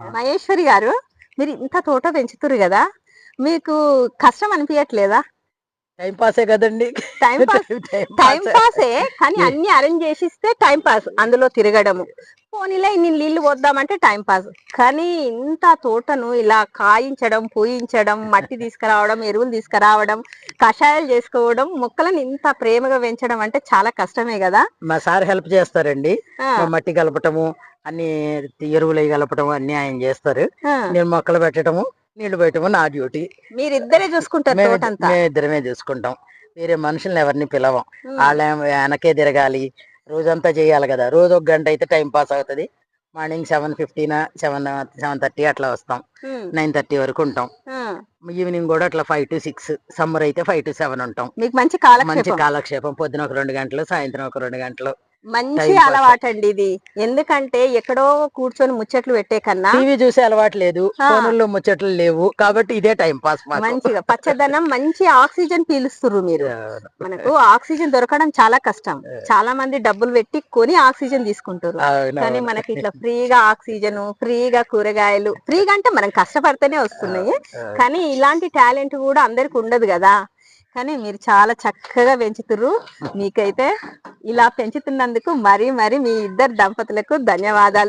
మహేశ్వరి గారు మీరు ఇంత తోట పెంచుతురు కదా మీకు కష్టం అనిపించట్లేదా టైం పాసే కదండి. టైం పాస్ టైం పాసే. కానీ అన్ని అరేంజ్ చేసిస్తే టైం పాస్ అందులో తిరగడము. పోనీలే ఇన్ని నీళ్ళు పోద్దామంటే టైం పాస్. కానీ ఇంత తోటను ఇలా కాయించడం పూయించడం మట్టి తీసుకురావడం ఎరువులు తీసుకురావడం కషాయాలు చేసుకోవడం మొక్కలను ఇంత ప్రేమగా పెంచడం అంటే చాలా కష్టమే కదా. మా సార్ హెల్ప్ చేస్తారండి. మట్టి కలపటము అన్ని ఎరువులు కలపటము అన్ని ఆయన చేస్తారు. నేను మొక్కలు పెట్టడము నీళ్ళు పెట్టడము నా డ్యూటీ. మీరిద్దరే చూసుకుంటారు మేము తోటంతా. మేము ఇద్దరమే చూసుకుంటాం. వేరే మనుషుల్ని ఎవరిని పిలవం. వాళ్ళ వెనకే తిరగాలి. రోజంతా చేయాలి కదా. రోజు ఒక గంట అయితే టైం పాస్ అవుతుంది. Morning seven fifteen seven seven thirty అట్లా వస్తాం. నైన్ థర్టీ వరకు ఉంటాం. ఈవినింగ్ కూడా అట్లా ఫైవ్ టు సిక్స్ సమ్మర్ అయితే ఫైవ్ టు సెవెన్ ఉంటాం. మీకు మంచి కాలక్షేపం. పొద్దున ఒక రెండు గంటలు సాయంత్రం ఒక రెండు గంటలు. మంచి pass. అలవాటండి ఇది. ఎందుకంటే ఎక్కడో కూర్చొని ముచ్చట్లు పెట్టే కన్నా టీవీ చూసే అలవాటు లేదు ఆ. ఫోనుల్లో ముచ్చట్లు లేవు కాబట్టి ఇదే టైం పాస్ మంచిగా పచ్చదనం మంచి ఆక్సిజన్ పీలుస్తుర్రు మీరు. మనకు ఆక్సిజన్ దొరకడం చాలా కష్టం. చాలా మంది డబ్బులు పెట్టి కొని ఆక్సిజన్ తీసుకుంటారు కానీ. మనకి ఇట్లా ఫ్రీగా ఆక్సిజన్ ఫ్రీగా కూరగాయలు ఫ్రీగా అంటే మనం కష్టపడితేనే వస్తున్నాయి. కానీ ఇలాంటి టాలెంట్ కూడా అందరికి ఉండదు కదా. కానీ మీరు చాలా చక్కగా పెంచుతుర్రు. మీకైతే ఇలా పెంచుతున్నందుకు మరీ మరీ మీ ఇద్దరు దంపతులకు ధన్యవాదాలు.